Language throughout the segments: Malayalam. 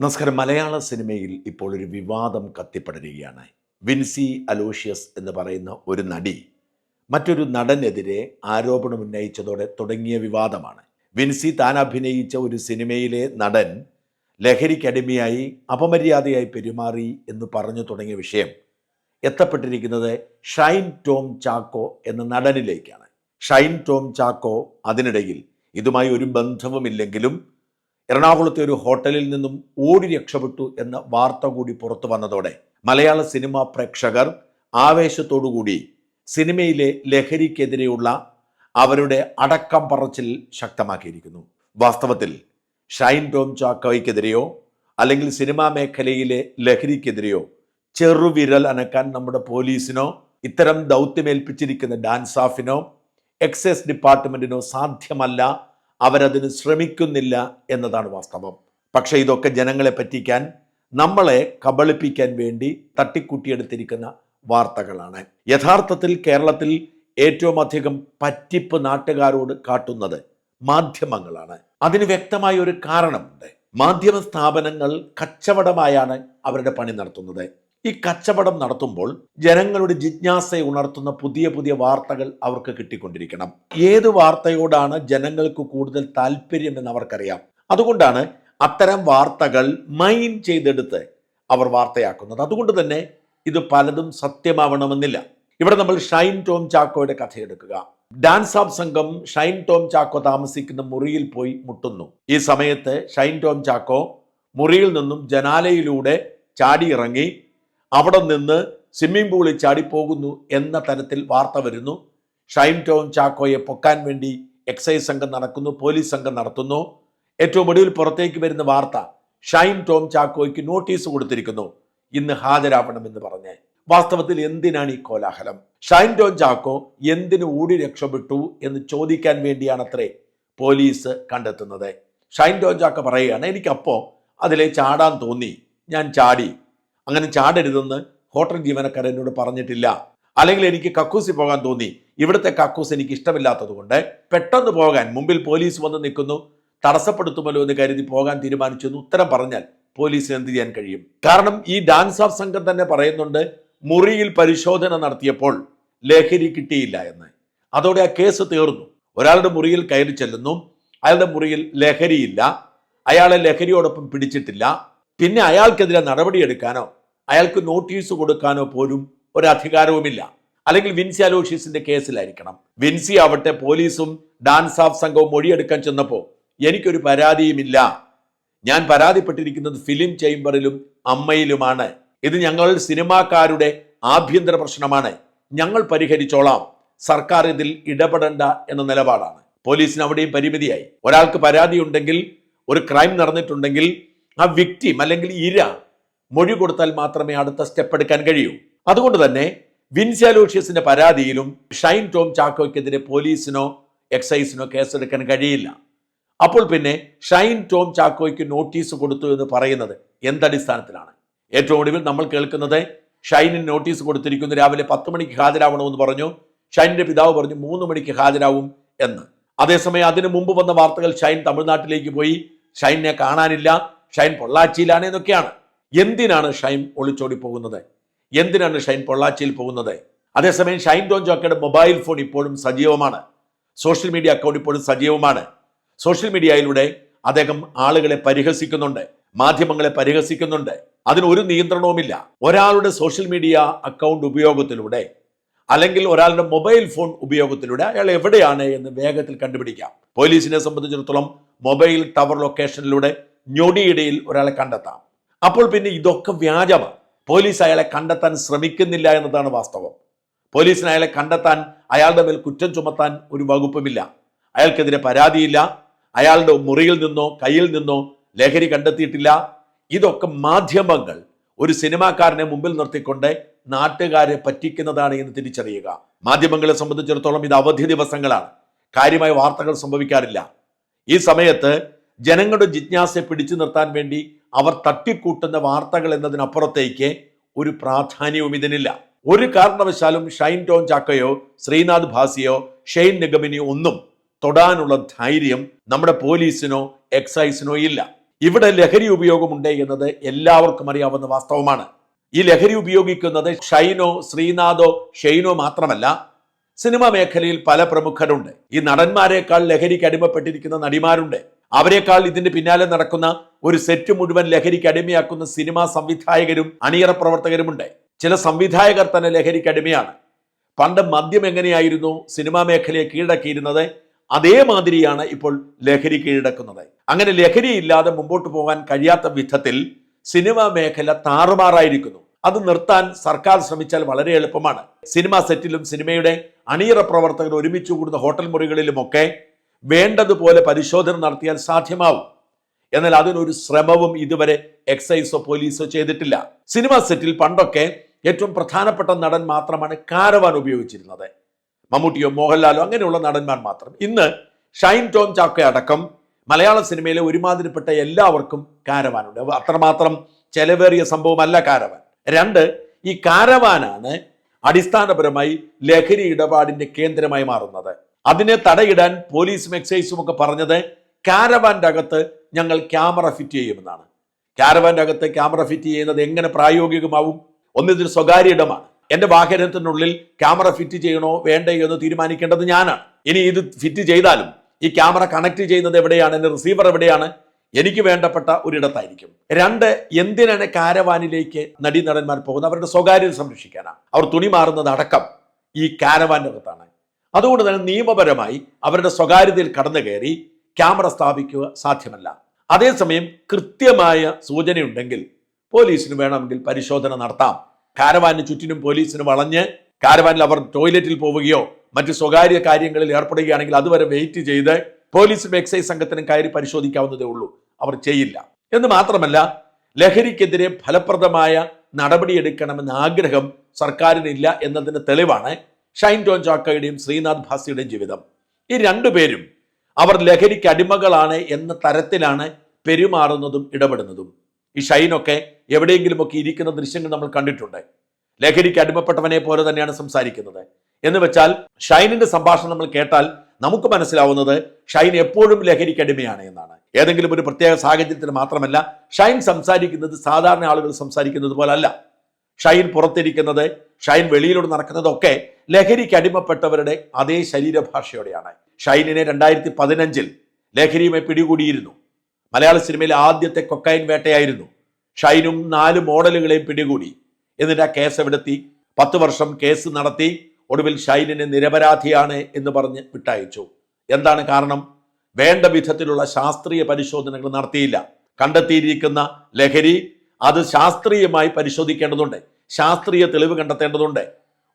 നമസ്കാരം. മലയാള സിനിമയിൽ ഇപ്പോൾ ഒരു വിവാദം കത്തിപ്പടരുകയാണ്. വിൻസി അലോഷ്യസ് എന്ന് പറയുന്ന ഒരു നടി മറ്റൊരു നടനെതിരെ ആരോപണം ഉന്നയിച്ചതോടെ തുടങ്ങിയ വിവാദമാണ്. വിൻസി താൻ അഭിനയിച്ച ഒരു സിനിമയിലെ നടൻ ലഹരിക്കടിമയായി അപമര്യാദയായി പെരുമാറി എന്ന് പറഞ്ഞു തുടങ്ങിയ വിഷയം എത്തപ്പെട്ടിരിക്കുന്നത് ഷൈൻ ടോം ചാക്കോ എന്ന നടനിലേക്കാണ്. ഷൈൻ ടോം ചാക്കോ അതിനിടയിൽ ഇതുമായി ഒരു ബന്ധവുമില്ലെങ്കിലും എറണാകുളത്തെ ഒരു ഹോട്ടലിൽ നിന്നും ഓടി രക്ഷപ്പെട്ടു എന്ന വാർത്ത കൂടി പുറത്തു വന്നതോടെ മലയാള സിനിമാ പ്രേക്ഷകർ ആവേശത്തോടുകൂടി സിനിമയിലെ ലഹരിക്കെതിരെയുള്ള അവരുടെ അടക്കം പറച്ചിൽ ശക്തമാക്കിയിരിക്കുന്നു. വാസ്തവത്തിൽ ഷൈൻ ടോം ചാക്കോയ്ക്കെതിരെയോ അല്ലെങ്കിൽ സിനിമാ മേഖലയിലെ ലഹരിക്കെതിരെയോ ചെറുവിരൽ അനക്കാൻ നമ്മുടെ പോലീസിനോ ഇത്തരം ദൗത്യമേൽപ്പിച്ചിരിക്കുന്ന ഡാൻസ് ഓഫിനോ എക്സൈസ് ഡിപ്പാർട്ട്മെന്റിനോ സാധ്യമല്ല അവരതിന് ശ്രമിക്കുന്നില്ല എന്നതാണ് വാസ്തവം. പക്ഷേ ഇതൊക്കെ ജനങ്ങളെ പറ്റിക്കാൻ നമ്മളെ കബളിപ്പിക്കാൻ വേണ്ടി തട്ടിക്കൂട്ടിയെടുത്തിരിക്കുന്ന വാർത്തകളാണ്. യഥാർത്ഥത്തിൽ കേരളത്തിൽ ഏറ്റവും അധികം പറ്റിപ്പ് നാട്ടുകാരോട് കാട്ടുന്നത് മാധ്യമങ്ങളാണ്. അതിന് വ്യക്തമായ ഒരു കാരണമുണ്ട്. മാധ്യമ സ്ഥാപനങ്ങൾ കച്ചവടമായാണ് അവരുടെ പണി നടത്തുന്നത്. ഈ കച്ചവടം നടത്തുമ്പോൾ ജനങ്ങളുടെ ജിജ്ഞാസയെ ഉണർത്തുന്ന പുതിയ പുതിയ വാർത്തകൾ അവർക്ക് കിട്ടിക്കൊണ്ടിരിക്കണം. ഏത് വാർത്തയോടാണ് ജനങ്ങൾക്ക് കൂടുതൽ താല്പര്യമെന്ന് അവർക്കറിയാം. അതുകൊണ്ടാണ് അത്തരം വാർത്തകൾ മൈൻ ചെയ്തെടുത്ത് അവർ വാർത്തയാക്കുന്നത്. അതുകൊണ്ട് തന്നെ ഇത് പലതും സത്യമാവണമെന്നില്ല. ഇവിടെ നമ്മൾ ഷൈൻ ടോം ചാക്കോയുടെ കഥയെടുക്കുക ഡാൻസ് ഓഫ് സംഘം ഷൈൻ ടോം ചാക്കോ താമസിക്കുന്ന മുറിയിൽ പോയി മുട്ടുന്നു. ഈ സമയത്ത് ഷൈൻ ടോം ചാക്കോ മുറിയിൽ നിന്നും ജനാലയിലൂടെ ചാടിയിറങ്ങി അവിടെ നിന്ന് സ്വിമ്മിംഗ് പൂളിൽ ചാടിപ്പോകുന്നു എന്ന തരത്തിൽ വാർത്ത വരുന്നു. ഷൈൻ ടോം ചാക്കോയെ പൊക്കാൻ വേണ്ടി എക്സൈസ് സംഘം നടക്കുന്നു പോലീസ് സംഘം നടത്തുന്നു. ഏറ്റവും ഒടുവിൽ പുറത്തേക്ക് വരുന്ന വാർത്ത ഷൈൻ ടോം ചാക്കോയ്ക്ക് നോട്ടീസ് കൊടുത്തിരിക്കുന്നു. ഇന്ന് ഹാജരാവണമെന്ന് പറഞ്ഞ്. വാസ്തവത്തിൽ എന്തിനാണ് ഈ കോലാഹലം? ഷൈൻ ടോം ചാക്കോ എന്തിനു ഓടി രക്ഷപ്പെട്ടു എന്ന് ചോദിക്കാൻ വേണ്ടിയാണത്രേ പോലീസ് കണ്ടെത്തുന്നത്. ഷൈൻ ടോം ചാക്കോ പറയുകയാണ് എനിക്കപ്പോൾ അതിലെ ചാടാൻ തോന്നി. ഞാൻ ചാടി. അങ്ങനെ ചാടരുതെന്ന് ഹോട്ടൽ ജീവനക്കാരൻ എന്നോട് പറഞ്ഞിട്ടില്ല. അല്ലെങ്കിൽ എനിക്ക് കക്കൂസിൽ പോകാൻ തോന്നി. ഇവിടുത്തെ കക്കൂസ് എനിക്ക് ഇഷ്ടമില്ലാത്തത് കൊണ്ട് പെട്ടെന്ന് പോകാൻ മുമ്പിൽ പോലീസ് വന്ന് നിൽക്കുന്നു. തടസ്സപ്പെടുത്തുമല്ലോ എന്ന് കരുതി പോകാൻ തീരുമാനിച്ചു എന്ന് ഉത്തരം പറഞ്ഞാൽ പോലീസിന് എന്ത് ചെയ്യാൻ കഴിയും? കാരണം ഈ ഡാൻസ് ഓഫ് സംഘം തന്നെ പറയുന്നുണ്ട് മുറിയിൽ പരിശോധന നടത്തിയപ്പോൾ ലഹരി കിട്ടിയില്ല എന്ന്. അതോടെ ആ കേസ് തീർന്നു. ഒരാളുടെ മുറിയിൽ കയറി ചെല്ലുന്നു. അയാളുടെ മുറിയിൽ ലഹരിയില്ല. അയാളെ ലഹരിയോടൊപ്പം പിടിച്ചിട്ടില്ല. പിന്നെ അയാൾക്കെതിരെ നടപടിയെടുക്കാനോ അയാൾക്ക് നോട്ടീസ് കൊടുക്കാനോ പോലും ഒരധികാരവുമില്ല. അല്ലെങ്കിൽ വിൻസി അലോഷ്യസിന്റെ കേസിലായിരിക്കണം. വിൻസി ആവട്ടെ പോലീസും ഡാൻസ് ഓഫ് സംഘവും മൊഴിയെടുക്കാൻ ചെന്നപ്പോൾ എനിക്കൊരു പരാതിയുമില്ല. ഞാൻ പരാതിപ്പെട്ടിരിക്കുന്നത് ഫിലിം ചേംബറിലും അമ്മയിലുമാണ്. ഇത് ഞങ്ങൾ സിനിമാക്കാരുടെ ആഭ്യന്തര പ്രശ്നമാണ്. ഞങ്ങൾ പരിഹരിച്ചോളാം. സർക്കാർ ഇതിൽ ഇടപെടേണ്ട എന്ന നിലപാടാണ്. പോലീസിന് അവിടെയും പരിമിതിയായി. ഒരാൾക്ക് പരാതി ഉണ്ടെങ്കിൽ ഒരു ക്രൈം നടന്നിട്ടുണ്ടെങ്കിൽ ആ വിക്ടിം അല്ലെങ്കിൽ ഇര മൊഴി കൊടുത്താൽ മാത്രമേ അടുത്ത സ്റ്റെപ്പ് എടുക്കാൻ കഴിയൂ. അതുകൊണ്ട് തന്നെ വിൻസ്യാലോഷ്യസിന്റെ പരാതിയിലും ഷൈൻ ടോം ചാക്കോയ്ക്കെതിരെ പോലീസിനോ എക്സൈസിനോ കേസെടുക്കാൻ കഴിയില്ല. അപ്പോൾ പിന്നെ ഷൈൻ ടോം ചാക്കോയ്ക്ക് നോട്ടീസ് കൊടുത്തു എന്ന് പറയുന്നത് എന്തടിസ്ഥാനത്തിലാണ്? ഏറ്റവും ഒടുവിൽ നമ്മൾ കേൾക്കുന്നത് ഷൈനിന് നോട്ടീസ് കൊടുത്തിരിക്കുന്നു രാവിലെ പത്ത് മണിക്ക് ഹാജരാവണമെന്ന് പറഞ്ഞു. ഷൈനിന്റെ പിതാവ് പറഞ്ഞു മൂന്ന് മണിക്ക് ഹാജരാവും എന്ന്. അതേസമയം അതിനു മുമ്പ് വന്ന വാർത്തകൾ ഷൈൻ തമിഴ്നാട്ടിലേക്ക് പോയി. ഷൈനെ കാണാനില്ല. ഷൈൻ പൊള്ളാച്ചിയിലാണ് എന്നൊക്കെയാണ്. എന്തിനാണ് ഷൈൻ ഒളിച്ചോടി പോകുന്നത്? എന്തിനാണ് ഷൈൻ പൊള്ളാച്ചിയിൽ പോകുന്നത്? അതേസമയം ഷൈൻ ടോൺ ജോക്കയുടെ മൊബൈൽ ഫോൺ ഇപ്പോഴും സജീവമാണ്. സോഷ്യൽ മീഡിയ അക്കൗണ്ട് ഇപ്പോഴും സജീവമാണ്. സോഷ്യൽ മീഡിയയിലൂടെ അദ്ദേഹം ആളുകളെ പരിഹസിക്കുന്നുണ്ട് മാധ്യമങ്ങളെ പരിഹസിക്കുന്നുണ്ട്. അതിന് ഒരു നിയന്ത്രണവുമില്ല. ഒരാളുടെ സോഷ്യൽ മീഡിയ അക്കൗണ്ട് ഉപയോഗത്തിലൂടെ അല്ലെങ്കിൽ ഒരാളുടെ മൊബൈൽ ഫോൺ ഉപയോഗത്തിലൂടെ അയാൾ എവിടെയാണ് എന്ന് വേഗത്തിൽ കണ്ടുപിടിക്കാം. പോലീസിനെ സംബന്ധിച്ചിടത്തോളം മൊബൈൽ ടവർ ലൊക്കേഷനിലൂടെ ഞൊടിയിടയിൽ ഒരാളെ കണ്ടെത്താം. അപ്പോൾ പിന്നെ ഇതൊക്കെ വ്യാജമാണ്. പോലീസ് അയാളെ കണ്ടെത്താൻ ശ്രമിക്കുന്നില്ല എന്നതാണ് വാസ്തവം. പോലീസിന് അയാളെ കണ്ടെത്താൻ അയാളുടെ മേൽ കുറ്റം ചുമത്താൻ ഒരു വകുപ്പുമില്ല. അയാൾക്കെതിരെ പരാതിയില്ല. അയാളുടെ മുറിയിൽ നിന്നോ കയ്യിൽ നിന്നോ ലഹരി കണ്ടെത്തിയിട്ടില്ല. ഇതൊക്കെ മാധ്യമങ്ങൾ ഒരു സിനിമാക്കാരനെ മുമ്പിൽ നിർത്തിക്കൊണ്ട് നാട്ടുകാരെ പറ്റിക്കുന്നതാണ് എന്ന് തിരിച്ചറിയുക. മാധ്യമങ്ങളെ സംബന്ധിച്ചിടത്തോളം ഇത് അവധി ദിവസങ്ങളാണ്. കാര്യമായ വാർത്തകൾ സംഭവിക്കാറില്ല. ഈ സമയത്ത് ജനങ്ങളുടെ ജിജ്ഞാസയെ പിടിച്ചു നിർത്താൻ വേണ്ടി അവർ തട്ടിക്കൂട്ടുന്ന വാർത്തകൾ എന്നതിനപ്പുറത്തേക്ക് ഒരു പ്രാധാന്യവും ഇതിനില്ല. ഒരു കാരണവശാലും ഷൈൻ ടോൺ ചാക്കയോ ശ്രീനാഥ് ഭാസിയോ ഷെയ്ൻ നിഗമിനിയോ ഒന്നും തൊടാനുള്ള ധൈര്യം നമ്മുടെ പോലീസിനോ എക്സൈസിനോ ഇല്ല. ഇവിടെ ലഹരി ഉപയോഗമുണ്ട് എന്നത് എല്ലാവർക്കും അറിയാവുന്ന വാസ്തവമാണ്. ഈ ലഹരി ഉപയോഗിക്കുന്നത് ഷൈനോ ശ്രീനാഥോ ഷെയ്നോ മാത്രമല്ല സിനിമാ മേഖലയിൽ പല പ്രമുഖരുണ്ട്. ഈ നടന്മാരെക്കാൾ ലഹരിക്ക് അടിമപ്പെട്ടിരിക്കുന്ന നടിമാരുണ്ട്. അവരെക്കാൾ ഇതിന്റെ പിന്നാലെ നടക്കുന്ന ഒരു സെറ്റ് മുഴുവൻ ലഹരിക്ക് അടിമയാക്കുന്ന സിനിമാ സംവിധായകരും അണിയറ പ്രവർത്തകരുമുണ്ട്. ചില സംവിധായകർ തന്നെ ലഹരിക്ക് അടിമയാണ്. പണ്ട് മദ്യം എങ്ങനെയായിരുന്നു സിനിമാ മേഖലയെ കീഴടക്കിയിരുന്നത്? അതേമാതിരിയാണ് ഇപ്പോൾ ലഹരി കീഴടക്കുന്നത്. അങ്ങനെ ലഹരി ഇല്ലാതെ മുമ്പോട്ട് പോകാൻ കഴിയാത്ത വിധത്തിൽ സിനിമാ മേഖല താറുമാറായിരിക്കുന്നു. അത് നിർത്താൻ സർക്കാർ ശ്രമിച്ചാൽ വളരെ എളുപ്പമാണ്. സിനിമാ സെറ്റിലും സിനിമയുടെ അണിയറ പ്രവർത്തകർ ഒരുമിച്ച് കൂടുന്ന ഹോട്ടൽ മുറികളിലുമൊക്കെ വേണ്ടതുപോലെ പരിശോധന നടത്തിയാൽ സാധ്യമാവും. എന്നാൽ അതിനൊരു ശ്രമവും ഇതുവരെ എക്സൈസോ പോലീസോ ചെയ്തിട്ടില്ല. സിനിമാ സെറ്റിൽ പണ്ടൊക്കെ ഏറ്റവും പ്രധാനപ്പെട്ട നടൻ മാത്രമാണ് കാരവാൻ ഉപയോഗിച്ചിരുന്നത്. മമ്മൂട്ടിയോ മോഹൻലാലോ അങ്ങനെയുള്ള നടന്മാർ മാത്രം. ഇന്ന് ഷൈൻ ടോം ചാക്ക അടക്കം മലയാള സിനിമയിലെ ഒരുമാതിരിപ്പെട്ട എല്ലാവർക്കും കാരവാനുണ്ട്. അത്രമാത്രം ചെലവേറിയ സംഭവമല്ല കാരവാൻ. രണ്ട് ഈ കാരവാനാണ് അടിസ്ഥാനപരമായി ലഹരി ഇടപാടിന്റെ കേന്ദ്രമായി മാറുന്നത്. അതിനെ തടയിടാൻ പോലീസും എക്സൈസും ഒക്കെ പറഞ്ഞത് കാരവാന്റെ അകത്ത് ഞങ്ങൾ ക്യാമറ ഫിറ്റ് ചെയ്യുമെന്നാണ്. കാരവാന്റെ അകത്ത് ക്യാമറ ഫിറ്റ് ചെയ്യുന്നത് എങ്ങനെ പ്രായോഗികമാവും? ഒന്നിതൊരു സ്വകാര്യ ഇടമാണ്. എന്റെ വാഹനത്തിനുള്ളിൽ ക്യാമറ ഫിറ്റ് ചെയ്യണോ വേണ്ടയോ എന്ന് തീരുമാനിക്കേണ്ടത് ഞാനാണ്. ഇനി ഇത് ഫിറ്റ് ചെയ്താലും ഈ ക്യാമറ കണക്ട് ചെയ്യുന്നത് എവിടെയാണ്? എന്റെ റിസീവർ എവിടെയാണ്? എനിക്ക് വേണ്ടപ്പെട്ട ഒരിടത്തായിരിക്കും. രണ്ട് എന്തിനാണ് കാരവാനിലേക്ക് നടീനടന്മാർ പോകുന്നത്? അവരുടെ സ്വകാര്യത സംരക്ഷിക്കാനാണ്. അവർ തുണി മാറുന്നത് അടക്കം ഈ കാരവാന്റെ അകത്താണ് അതുകൊണ്ട് തന്നെ നിയമപരമായി അവരുടെ സ്വകാര്യതയിൽ കടന്നു കയറി ക്യാമറ സ്ഥാപിക്കുക സാധ്യമല്ല. അതേസമയം കൃത്യമായ സൂചനയുണ്ടെങ്കിൽ പോലീസിന് വേണമെങ്കിൽ പരിശോധന നടത്താം. കാരവാനിന് ചുറ്റിനും പോലീസിന് വളഞ്ഞ് കാരവാനിൽ അവർ ടോയ്ലറ്റിൽ പോവുകയോ മറ്റ് സ്വകാര്യ കാര്യങ്ങളിൽ ഏർപ്പെടുകയാണെങ്കിൽ അതുവരെ വെയിറ്റ് ചെയ്ത് പോലീസിനും എക്സൈസ് സംഘത്തിനും കയറി പരിശോധിക്കാവുന്നതേ ഉള്ളൂ. അവർ ചെയ്യില്ല. എന്ന് മാത്രമല്ല ലഹരിക്കെതിരെ ഫലപ്രദമായ നടപടിയെടുക്കണമെന്ന ആഗ്രഹം സർക്കാരിനില്ല എന്നതിന് തെളിവാണ് ഷൈൻ ടോൺ ചാക്കയുടെയും ശ്രീനാഥ് ഭാസിയുടെയും ജീവിതം. ഈ രണ്ടുപേരും അവർ ലഹരിക്ക് അടിമകളാണ് എന്ന തരത്തിലാണ് പെരുമാറുന്നതും ഇടപെടുന്നതും. ഈ ഷൈനൊക്കെ എവിടെയെങ്കിലുമൊക്കെ ഇരിക്കുന്ന ദൃശ്യങ്ങൾ നമ്മൾ കണ്ടിട്ടുണ്ട്. ലഹരിക്ക് അടിമപ്പെട്ടവനെ പോലെ തന്നെയാണ് സംസാരിക്കുന്നത്. എന്ന് വെച്ചാൽ ഷൈനിന്റെ സംഭാഷണം നമ്മൾ കേട്ടാൽ നമുക്ക് മനസ്സിലാവുന്നത് ഷൈൻ എപ്പോഴും ലഹരിക്ക് അടിമയാണ് എന്നാണ്. ഏതെങ്കിലും ഒരു പ്രത്യേക സാഹചര്യത്തിൽ മാത്രമല്ല ഷൈൻ സംസാരിക്കുന്നത് സാധാരണ ആളുകൾ സംസാരിക്കുന്നത് പോലല്ല ഷൈൻ പുറത്തിരിക്കുന്നത് ഷൈൻ വെളിയിലൂടെ നടക്കുന്നതൊക്കെ ലഹരിക്ക് അടിമപ്പെട്ടവരുടെ അതേ ശരീരഭാഷയോടെയാണ്. ഷൈനിനെ രണ്ടായിരത്തി പതിനഞ്ചിൽ ലഹരിയുമായി പിടികൂടിയിരുന്നു. മലയാള സിനിമയിലെ ആദ്യത്തെ കൊക്കൈൻ വേട്ടയായിരുന്നു. ഷൈനും നാല് മോഡലുകളെയും പിടികൂടി. എന്നിട്ട് ആ കേസ് എവിടെത്തി? പത്ത് വർഷം കേസ് നടത്തി ഒടുവിൽ ഷൈനിനെ നിരപരാധിയാണ് എന്ന് പറഞ്ഞ് വിട്ടയച്ചു. എന്താണ് കാരണം? വേണ്ട വിധത്തിലുള്ള ശാസ്ത്രീയ പരിശോധനകൾ നടത്തിയില്ല. കണ്ടെത്തിയിരിക്കുന്ന ലഹരി അത് ശാസ്ത്രീയമായി പരിശോധിക്കേണ്ടതുണ്ട്. ശാസ്ത്രീയ തെളിവ് കണ്ടെത്തേണ്ടതുണ്ട്.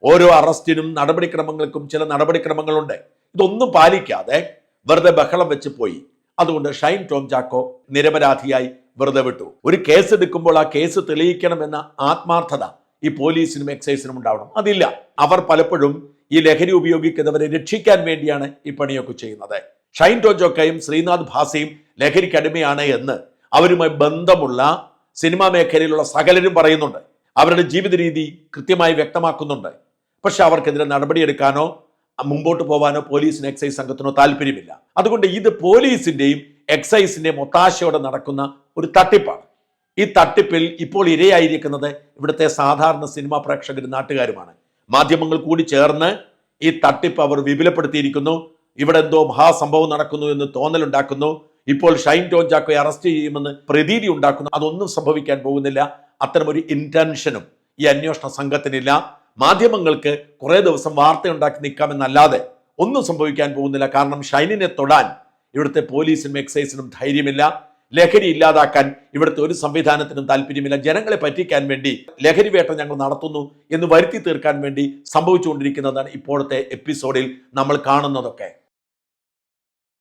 ഓരോ അറസ്റ്റിനും നടപടിക്രമങ്ങൾക്കും ചില നടപടിക്രമങ്ങളുണ്ട്. ഇതൊന്നും പാലിക്കാതെ വെറുതെ ബഹളം വെച്ച് പോയി. അതുകൊണ്ട് ഷൈൻ ടോം ചാക്കോ നിരപരാധിയായി വെറുതെ വിട്ടു. ഒരു കേസ് എടുക്കുമ്പോൾ ആ കേസ് തെളിയിക്കണമെന്ന ആത്മാർത്ഥത ഈ പോലീസിനും എക്സൈസിനും ഉണ്ടാവണം. അതില്ല. അവർ പലപ്പോഴും ഈ ലഹരി ഉപയോഗിക്കുന്നവരെ രക്ഷിക്കാൻ വേണ്ടിയാണ് ഈ പണിയൊക്കെ ചെയ്യുന്നത്. ഷൈൻ ടോം ചോക്കയും ശ്രീനാഥ് ഭാസയും ലഹരിക്കടിമയാണ് എന്ന് അവരുമായി ബന്ധമുള്ള സിനിമാ മേഖലയിലുള്ള സകലരും പറയുന്നുണ്ട്. അവരുടെ ജീവിത രീതി കൃത്യമായി വ്യക്തമാക്കുന്നുണ്ട്. പക്ഷെ അവർക്കെതിരെ നടപടിയെടുക്കാനോ മുമ്പോട്ട് പോകാനോ പോലീസിന് എക്സൈസ് സംഘത്തിനോ താല്പര്യമില്ല. അതുകൊണ്ട് ഇത് പോലീസിന്റെയും എക്സൈസിന്റെയും ഒത്താശയോടെ നടക്കുന്ന ഒരു തട്ടിപ്പാണ്. ഈ തട്ടിപ്പിൽ ഇപ്പോൾ ഇരയായിരിക്കുന്നത് ഇവിടുത്തെ സാധാരണ സിനിമാ പ്രേക്ഷകരും നാട്ടുകാരുമാണ്. മാധ്യമങ്ങൾ കൂടി ചേർന്ന് ഈ തട്ടിപ്പ് അവർ വിപുലപ്പെടുത്തിയിരിക്കുന്നു. ഇവിടെ എന്തോ മഹാസംഭവം നടക്കുന്നു എന്ന് തോന്നലുണ്ടാക്കുന്നു. ഇപ്പോൾ ഷൈൻ ടോൺ ചാക്കോയെ അറസ്റ്റ് ചെയ്യുമെന്ന് പ്രതീതി ഉണ്ടാക്കുന്നു. അതൊന്നും സംഭവിക്കാൻ പോകുന്നില്ല. അത്തരമൊരു ഇന്റൻഷനും ഈ അന്വേഷണ സംഘത്തിനില്ല. മാധ്യമങ്ങൾക്ക് കുറേ ദിവസം വാർത്ത ഉണ്ടാക്കി നിൽക്കാമെന്നല്ലാതെ ഒന്നും സംഭവിക്കാൻ പോകുന്നില്ല. കാരണം ഷൈനിനെ തൊടാൻ ഇവിടുത്തെ പോലീസിനും എക്സൈസിനും ധൈര്യമില്ല. ലഹരി ഇല്ലാതാക്കാൻ ഇവിടുത്തെ ഒരു സംവിധാനത്തിനും താല്പര്യമില്ല. ജനങ്ങളെ പറ്റിക്കാൻ വേണ്ടി ലഹരി വേട്ട ഞങ്ങൾ നടത്തുന്നു എന്ന് വരുത്തി തീർക്കാൻ വേണ്ടി സംഭവിച്ചുകൊണ്ടിരിക്കുന്നതാണ് ഇപ്പോഴത്തെ എപ്പിസോഡിൽ നമ്മൾ കാണുന്നതൊക്കെ.